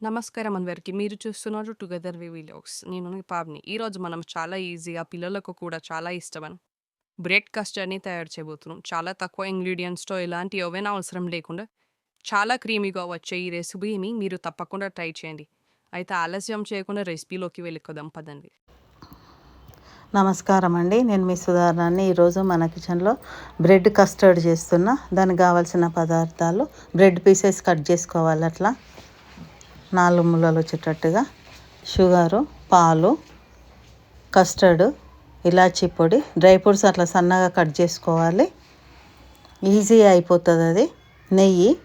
నమస్కారం అందరికి. మీరు చూస్తున్నారు 'టుగెదర్ వి వ్లాగ్స్'. నేను పాబ్ని ఈరోజు మనం చాలా ఈజీగా పిల్లలకు కూడా చాలా ఇష్టమైన బ్రెడ్ కస్టర్డ్‌ని తయారు చేయబోతున్నాం. చాలా తక్కువ ఇంగ్రీడియంట్స్తో ఎలాంటి ఏవైనా అవసరం లేకుండా చాలా క్రీమీగా వచ్చే ఈ రెసిపీని మీరు తప్పకుండా ట్రై చేయండి. అయితే ఆలస్యం చేయకుండా రెసిపీలోకి వెళ్ళిపోదాం పదండి. నమస్కారం అండి నేను మీ సుధారణాన్ని ఈరోజు మన కిచెన్లో బ్రెడ్ కస్టర్డ్ చేస్తున్నా దానికి కావాల్సిన పదార్థాలు బ్రెడ్ పీసెస్ కట్ చేసుకోవాలి అట్లా నాలుగు ముళ్ళలు వచ్చేటట్టుగా. షుగరు పాలు కస్టర్డ్ ఇలాచీ పొడి డ్రై ఫ్రూట్స్ అట్లా సన్నగా కట్ చేసుకోవాలి. ఈజీ అయిపోతుంది అది. నెయ్యి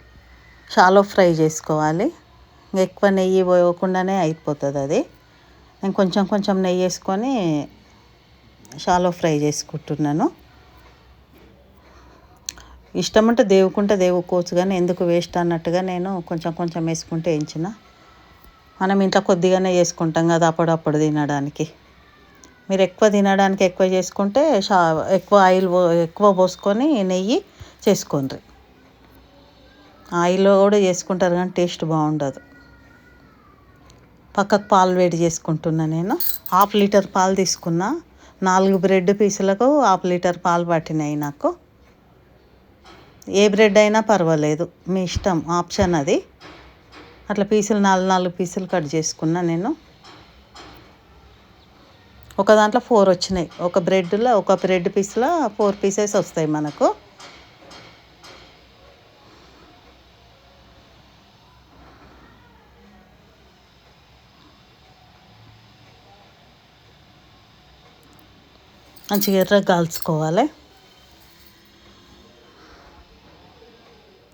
షాలో ఫ్రై చేసుకోవాలి. ఎక్కువ నెయ్యి పోయకుండానే అయిపోతుంది అది. నేను కొంచెం కొంచెం నెయ్యి వేసుకొని షాలో ఫ్రై చేసుకుంటున్నాను. ఇష్టం ఉంటే దేవుకుంటే దేవుకోవచ్చు కానీ ఎందుకు వేస్ట్ అన్నట్టుగా నేను కొంచెం కొంచెం వేసుకుంటే వేయించిన మనం ఇంట్లో కొద్దిగానే చేసుకుంటాం కదా అప్పుడప్పుడు తినడానికి. మీరు ఎక్కువ తినడానికి ఎక్కువ చేసుకుంటే షా ఎక్కువ ఆయిల్ ఎక్కువ పోసుకొని నెయ్యి చేసుకోండి ఆయిల్లో కూడా చేసుకుంటారు కానీ టేస్ట్ బాగుండదు. పక్కకు పాలు వేడి చేసుకుంటున్నా నేను. హాఫ్ లీటర్ పాలు తీసుకున్నా. నాలుగు బ్రెడ్ పీసులకు హాఫ్ లీటర్ పాలు పట్టినాయి నాకు. ఏ బ్రెడ్ అయినా పర్వాలేదు. మీ ఇష్టం ఆప్షన్ అది. అట్లా పీసులు నాలుగు నాలుగు పీసులు కట్ చేసుకున్నా నేను. ఒక దాంట్లో ఫోర్ వచ్చినాయి. ఒక బ్రెడ్లో ఒక బ్రెడ్ పీస్లో ఫోర్ పీసెస్ వస్తాయి మనకు. మంచిగా ఎర్రగా కాల్చుకోవాలి.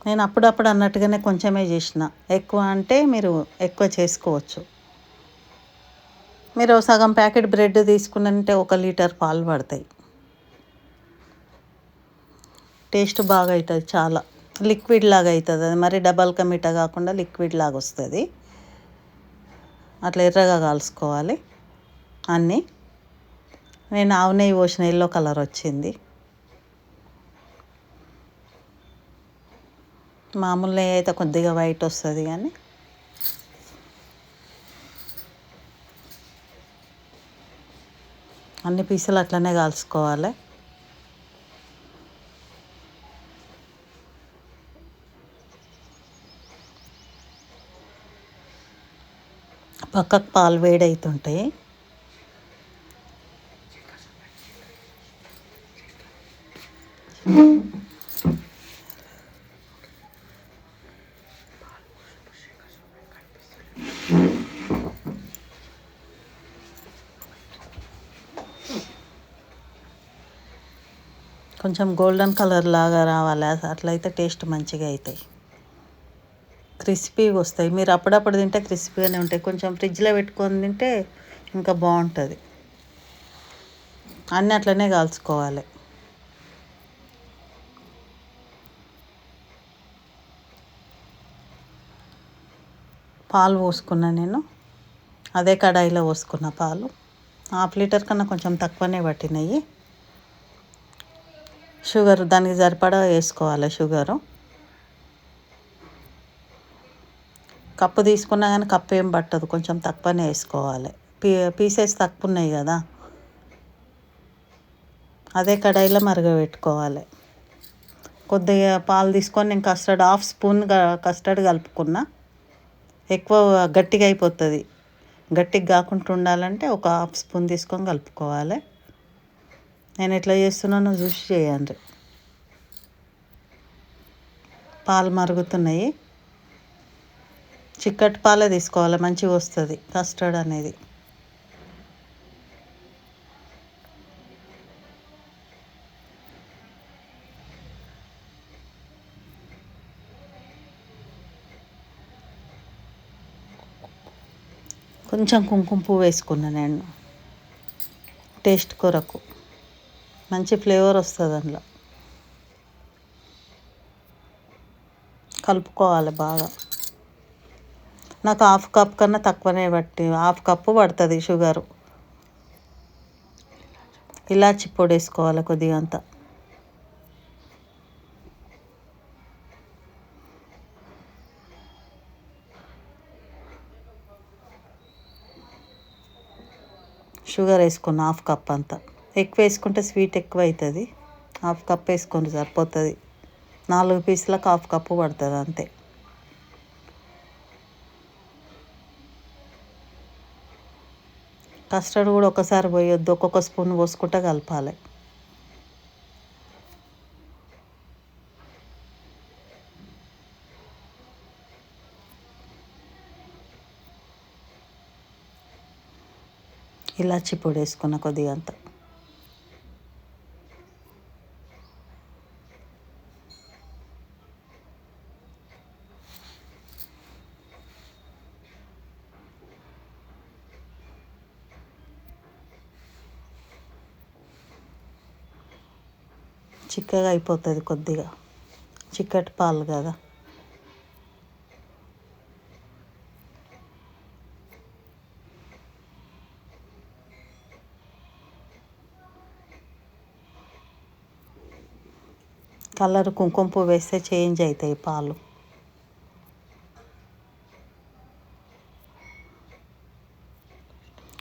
నేను అప్పుడప్పుడు అన్నట్టుగానే కొంచెమే చేసిన. ఎక్కువ అంటే మీరు ఎక్కువ చేసుకోవచ్చు. మీరు సగం ప్యాకెట్ బ్రెడ్ తీసుకున్నంటే ఒక లీటర్ పాలు పడతాయి. టేస్ట్ బాగా అవుతుంది చాలా. లిక్విడ్ లాగా అవుతుంది అది. మరి డబల్ కమిటా కాకుండా లిక్విడ్ లాగా వస్తుంది. అట్లా ఎర్రగా కాల్చుకోవాలి. అన్నీ. నేను ఆవు నెయ్యి పోసిన ఎల్లో కలర్ వచ్చింది. మామూలు నెయ్యి అయితే కొద్దిగా వైట్ వస్తుంది కానీ. అన్ని పీసులు అట్లనే కాల్చుకోవాలి. పక్కకు పాలు వేడవుతుంటాయి కొంచెం గోల్డెన్ కలర్ లాగా రావాలి? అట్లయితే టేస్ట్ మంచిగా అవుతాయి క్రిస్పీగా వస్తాయి. మీరు అప్పుడప్పుడు తింటే క్రిస్పీగానే ఉంటాయి. కొంచెం ఫ్రిడ్జ్లో పెట్టుకొని తింటే ఇంకా బాగుంటుంది. అన్నీ అట్లనే కాల్చుకోవాలి. పాలు పోసుకున్నా నేను. అదే కడాయిలో పోసుకున్న పాలు. హాఫ్ లీటర్ కన్నా కొంచెం తక్కువనే పట్టినాయి. షుగర్ దానికి సరిపడా వేసుకోవాలి షుగరు. కప్పు తీసుకున్నా కానీ కప్పు ఏం పట్టదు కొంచెం తక్కువనే వేసుకోవాలి. పీ పీసెస్ తక్కువ ఉన్నాయి కదా. అదే కడాయిలో మరగబెట్టుకోవాలి. కొద్దిగా పాలు తీసుకొని నేను కస్టర్డ్ హాఫ్ స్పూన్ కస్టర్డ్ కలుపుకున్నా. ఎక్కువ గట్టిగా అయిపోతుంది. గట్టిగా కాకుండా ఉండాలంటే ఒక హాఫ్ స్పూన్ తీసుకొని కలుపుకోవాలి. నేను ఎట్లా చేస్తున్నానో చూసి చేయండి పాలు మరుగుతున్నాయి. చిక్కటి పాలే తీసుకోవాలి మంచిగా వస్తుంది కస్టర్డ్ అనేది. కొంచెం కుంకుమ పువ్వు వేసుకున్నాను నేను. టేస్ట్ కొరకు. మంచి ఫ్లేవర్ వస్తుంది అందులో. కలుపుకోవాలి బాగా. నాకు హాఫ్ కప్ కన్నా తక్కువనే పట్టి హాఫ్ కప్పు పడుతుంది షుగరు. ఇలాచి పొడి వేసుకోవాలి కొద్దిగా అంతా. షుగర్ వేసుకున్నా హాఫ్ కప్ అంతా. ఎక్కువ వేసుకుంటే స్వీట్ ఎక్కువ అవుతుంది. హాఫ్ కప్ వేసుకొని సరిపోతుంది. నాలుగు పీసులకు హాఫ్ కప్పు పడుతుంది అంతే. కస్టర్డ్ కూడా ఒకసారి పోయొద్దు ఒక్కొక్క స్పూన్ పోసుకుంటే కలపాలి. ఇలాచి పొడి వేసుకున్న కొద్దిగా అంత. చిక్కగా అయిపోతుంది కొద్దిగా. చిక్కటి పాలు కదా. కలర్ కుంకుమ పువ్వు వేస్తే చేంజ్ అవుతాయి పాలు.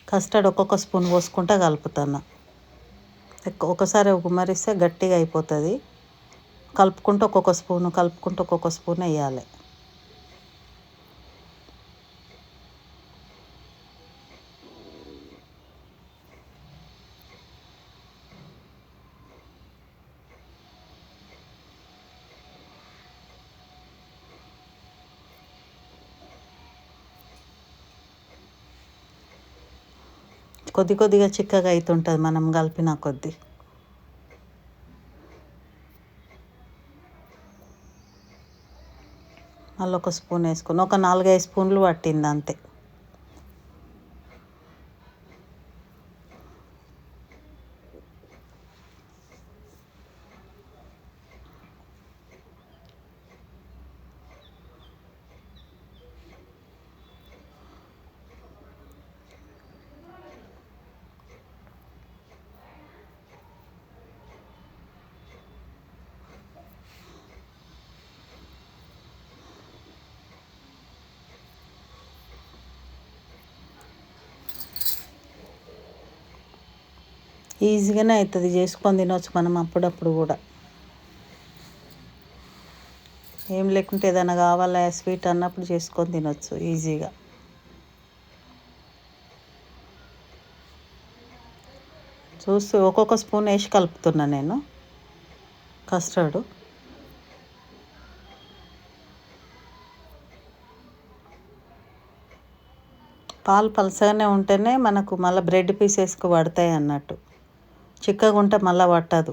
కస్టర్డ్ ఒక్కొక్క స్పూన్ పోసుకుంటా కలుపుతాను ఒకసారి గుమ్మరిస్తే గట్టిగా అయిపోతుంది. కలుపుకుంటూ ఒక్కొక్క స్పూను కలుపుకుంటూ ఒక్కొక్క స్పూన్ వేయాలి. కొద్ది కొద్దిగా చిక్కగా అవుతుంటుంది మనం కలిపిన కొద్ది. మళ్ళీ ఒక స్పూన్ వేసుకుని ఒక నాలుగైదు స్పూన్లు పట్టింది అంతే. ఈజీగానే అవుతుంది. చేసుకొని తినవచ్చు మనం అప్పుడప్పుడు కూడా. ఏం లేకుంటే ఏదైనా కావాలా స్వీట్ అన్నప్పుడు చేసుకొని తినొచ్చు ఈజీగా. చూస్తూ ఒక్కొక్క స్పూన్ వేసి కలుపుతున్నా నేను. కస్టర్డ్. పాలు పలసగానే ఉంటేనే మనకు మళ్ళీ బ్రెడ్ పీసెస్కి పడతాయి అన్నట్టు. చిక్కగా ఉంటే మళ్ళీ పట్టదు.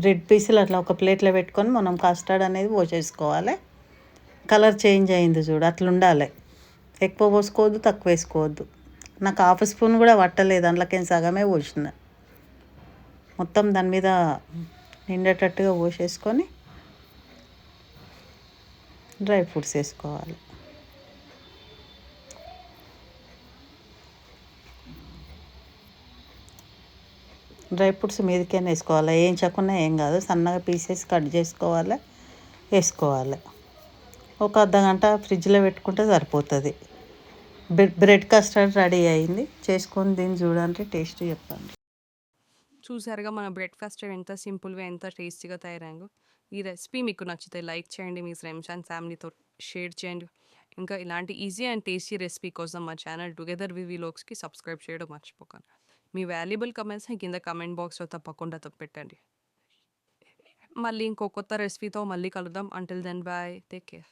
బ్రెడ్ పీసులు అట్లా ఒక ప్లేట్లో పెట్టుకొని మనం కస్టర్డ్ అనేది పోసేసుకోవాలి. కలర్ చేంజ్ అయింది చూడు అట్లా ఉండాలి. ఎక్కువ పోసుకోవద్దు తక్కువ వేసుకోవద్దు. నాకు హాఫ్ స్పూన్ కూడా పట్టలేదు అందులోకి సగమే పోసిన. మొత్తం దాని మీద నిండేటట్టుగా పోసేసుకొని డ్రై ఫ్రూట్స్ వేసుకోవాలి. డ్రై ఫ్రూట్స్ మీదకైనా వేసుకోవాలి. ఏం చక్కున్నా ఏం కాదు. సన్నగా పీసెస్ కట్ చేసుకోవాలి. వేసుకోవాలి. ఒక అర్ధ గంట ఫ్రిడ్జ్లో పెట్టుకుంటే సరిపోతుంది. బ్రెడ్ బ్రెడ్ కస్టర్డ్ రెడీ అయింది. చేసుకొని దీన్ని చూడండి టేస్ట్ చెప్పండి. చూసారుగా మన బ్రేక్ఫాస్ట్ ఎంత సింపుల్గా ఎంత టేస్టీగా తయారైందో. ఈ రెసిపీ మీకు నచ్చితే లైక్ చేయండి మీ ఫ్రెండ్స్ అండ్ ఫ్యామిలీతో షేర్ చేయండి. ఇంకా ఇలాంటి ఈజీ అండ్ టేస్టీ రెసిపీ కోసం మా ఛానల్ టుగెదర్ వి లోక్స్కి సబ్స్క్రైబ్ చేయడం మర్చిపోకండి. మీ వాల్యుబుల్ కమెంట్స్ని కింద కమెంట్ బాక్స్లో తప్పకుండా పెట్టండి. మళ్ళీ ఇంకో కొత్త రెసిపీతో మళ్ళీ కలుద్దాం. Until then bye take care